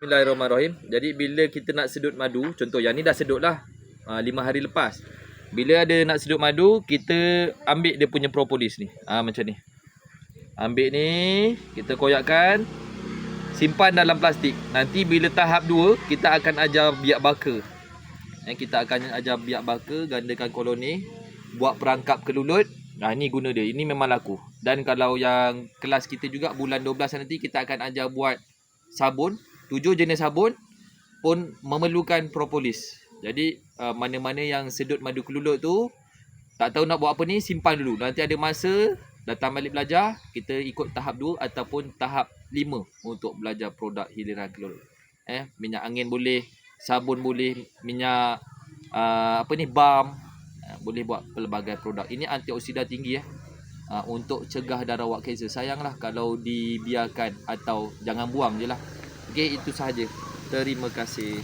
Bismillahirrahmanirrahim. Jadi bila kita nak sedut madu, contoh yang ni dah sedut lah. Ha, lima hari lepas. Bila ada nak sedut madu, kita ambil dia punya propolis ni. Ha, macam ni. Ambil ni, kita koyakkan. Simpan dalam plastik. Nanti bila tahap 2, kita akan ajar biak baka. Eh, kita akan ajar biak baka, gandakan koloni. Buat perangkap kelulut. Nah, ni guna dia. Ini memang laku. Dan kalau yang kelas kita juga bulan 12 nanti kita akan ajar buat sabun. Tujuh jenis sabun pun memerlukan propolis. Jadi uh, mana-mana yang sedut madu kelulut tu tak tahu nak buat apa ni simpan dulu. Nanti ada masa datang balik belajar kita ikut tahap 2 ataupun tahap 5 untuk belajar produk hiliran kelulut. Eh minyak angin boleh, sabun boleh, minyak uh, apa ni balm uh, boleh buat pelbagai produk. Ini antioksidan tinggi eh. Uh, untuk cegah darah rawat kanser. Sayanglah kalau dibiarkan atau jangan buang je lah. Okey, itu sahaja. Terima kasih.